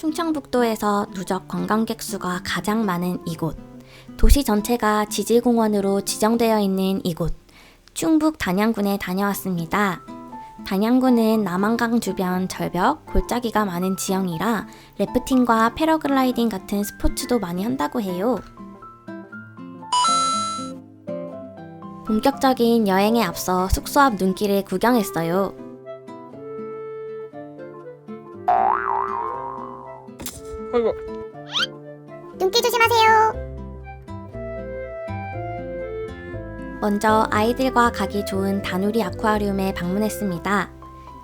충북도에서 누적 관광객 수가 가장 많은 이곳. 도시 전체가 지질공원으로 지정되어 있는 이곳. 충북 단양군에 다녀왔습니다. 단양군은 남한강 주변 절벽, 골짜기가 많은 지형이라 래프팅과 패러글라이딩 같은 스포츠도 많이 한다고 해요. 본격적인 여행에 앞서 숙소 앞 눈길을 구경했어요. 아이고 눈길 조심하세요. 먼저 아이들과 가기 좋은 다누리 아쿠아리움에 방문했습니다.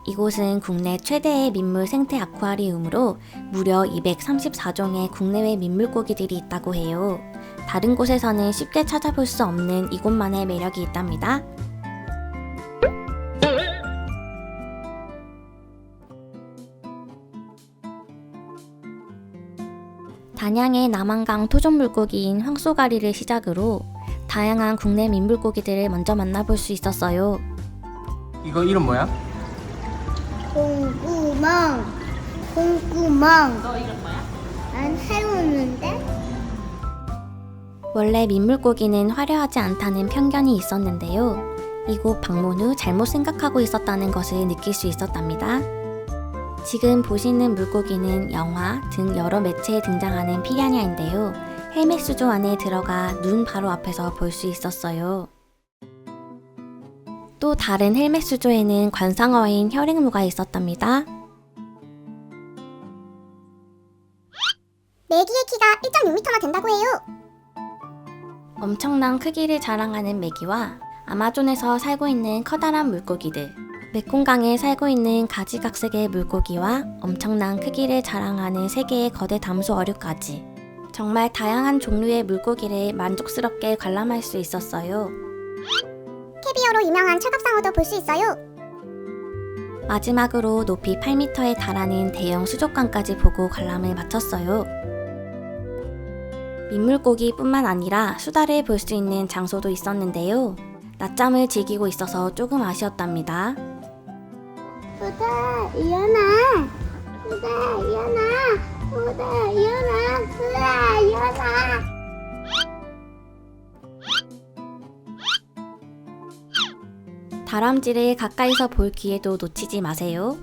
이곳은 국내 최대의 민물 생태 아쿠아리움으로 무려 234종의 국내외 민물고기들이 있다고 해요. 다른 곳에서는 쉽게 찾아볼 수 없는 이곳만의 매력이 있답니다. 단양의 남한강 토종 물고기인 황소가리를 시작으로 다양한 국내 민물고기들을 먼저 만나볼 수 있었어요. 이거 이름 뭐야? 공구멍. 공구멍. 너 이름 뭐야? 난 해오는데? 원래 민물고기는 화려하지 않다는 편견이 있었는데요. 이곳 방문 후 잘못 생각하고 있었다는 것을 느낄 수 있었답니다. 지금 보시는 물고기는 영화 등 여러 매체에 등장하는 피라냐인데요. 헬멧 수조 안에 들어가 눈 바로 앞에서 볼 수 있었어요. 또 다른 헬멧 수조에는 관상어인 혈액무가 있었답니다. 메기의 키가 1.6m나 된다고 해요. 엄청난 크기를 자랑하는 메기와 아마존에서 살고 있는 커다란 물고기들, 메콩강에 살고 있는 가지각색의 물고기와 엄청난 크기를 자랑하는 세계의 거대 담수 어류까지 정말 다양한 종류의 물고기를 만족스럽게 관람할 수 있었어요. 캐비어로 유명한 철갑상어도 볼 수 있어요. 마지막으로 높이 8m에 달하는 대형 수족관까지 보고 관람을 마쳤어요. 민물고기뿐만 아니라 수다를 볼수 있는 장소도 있었는데요. 낮잠을 즐기고 있어서 조금 아쉬웠답니다. 일어나. 수다 일어나. 수다 일어나. 수다 일어나. 다람쥐를 가까이서 볼 기회도 놓치지 마세요.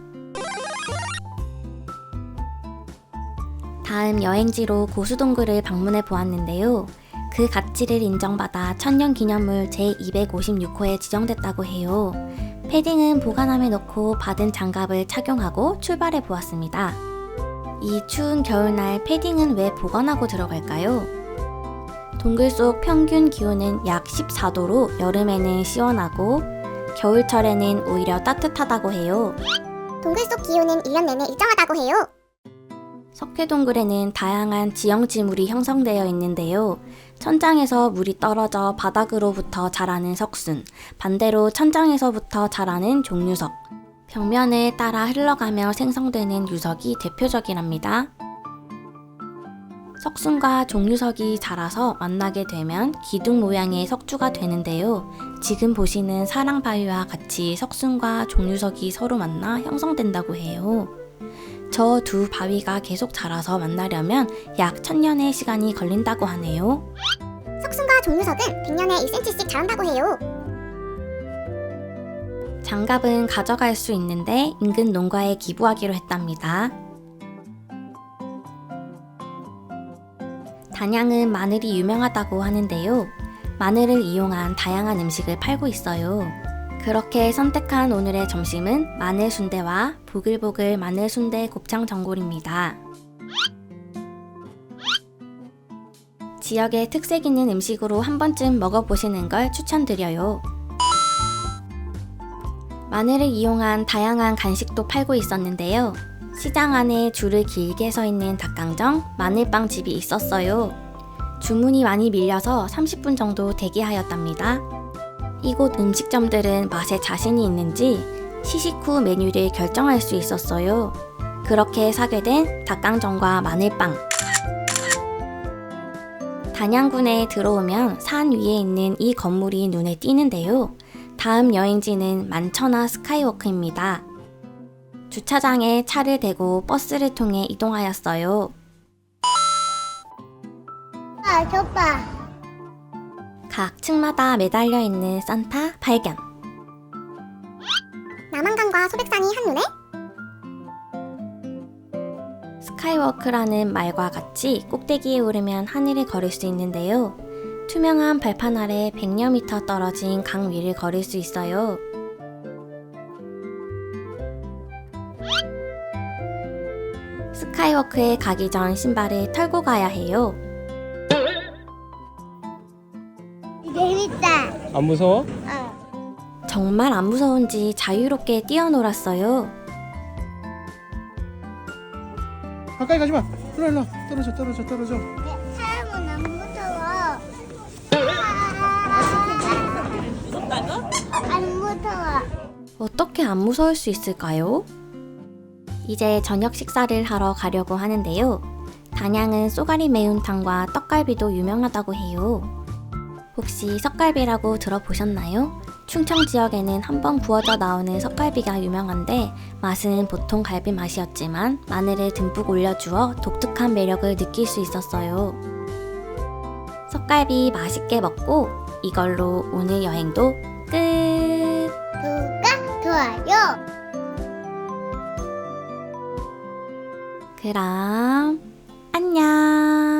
다음 여행지로 고수동굴을 방문해 보았는데요. 그 가치를 인정받아 천년기념물 제256호에 지정됐다고 해요. 패딩은 보관함에 넣고 받은 장갑을 착용하고 출발해 보았습니다. 이 추운 겨울날 패딩은 왜 보관하고 들어갈까요? 동굴 속 평균 기온은 약 14도로 여름에는 시원하고 겨울철에는 오히려 따뜻하다고 해요. 동굴 속 기온은 1년 내내 일정하다고 해요. 석회동굴에는 다양한 지형지물이 형성되어 있는데요. 천장에서 물이 떨어져 바닥으로부터 자라는 석순, 반대로 천장에서부터 자라는 종유석, 벽면을 따라 흘러가며 생성되는 유석이 대표적이랍니다. 석순과 종유석이 자라서 만나게 되면 기둥 모양의 석주가 되는데요. 지금 보시는 사랑바위와 같이 석순과 종유석이 서로 만나 형성된다고 해요. 저 두 바위가 계속 자라서 만나려면 약 천년의 시간이 걸린다고 하네요. 석순과 종류석은 100년에 1cm씩 자란다고 해요. 장갑은 가져갈 수 있는데 인근 농가에 기부하기로 했답니다. 단양은 마늘이 유명하다고 하는데요. 마늘을 이용한 다양한 음식을 팔고 있어요. 그렇게 선택한 오늘의 점심은 마늘 순대와 보글보글 마늘 순대 곱창 전골입니다. 지역의 특색 있는 음식으로 한 번쯤 먹어보시는 걸 추천드려요. 마늘을 이용한 다양한 간식도 팔고 있었는데요. 시장 안에 줄을 길게 서 있는 닭강정, 마늘빵 집이 있었어요. 주문이 많이 밀려서 30분 정도 대기하였답니다. 이곳 음식점들은 맛에 자신이 있는지 시식 후 메뉴를 결정할 수 있었어요. 그렇게 사게 된 닭강정과 마늘빵. 단양군에 들어오면 산 위에 있는 이 건물이 눈에 띄는데요. 다음 여행지는 만천하 스카이워크입니다. 주차장에 차를 대고 버스를 통해 이동하였어요. 오빠 줘봐. 각 층마다 매달려 있는 산타 발견. 남한강과 소백산이 한눈에 스카이워크라는 말과 같이 꼭대기에 오르면 하늘을 걸을 수 있는데요. 투명한 발판 아래 100여 미터 떨어진 강 위를 걸을 수 있어요. 스카이워크에 가기 전 신발을 털고 가야 해요. 안 무서워? 어. 정말 안 무서운지 자유롭게 뛰어놀았어요. 가까이 가지 마. 일로 일로 떨어져 떨어져 떨어져. 사람은 안 무서워. 안 무서워. 어떻게 안 무서울 수 있을까요? 이제 저녁 식사를 하러 가려고 하는데요. 단양은 쏘가리 매운탕과 떡갈비도 유명하다고 해요. 혹시 석갈비라고 들어보셨나요? 충청 지역에는 한번 구워져 나오는 석갈비가 유명한데 맛은 보통 갈비 맛이었지만 마늘을 듬뿍 올려주어 독특한 매력을 느낄 수 있었어요. 석갈비 맛있게 먹고 이걸로 오늘 여행도 끝! 구독과 좋아요. 그럼 안녕.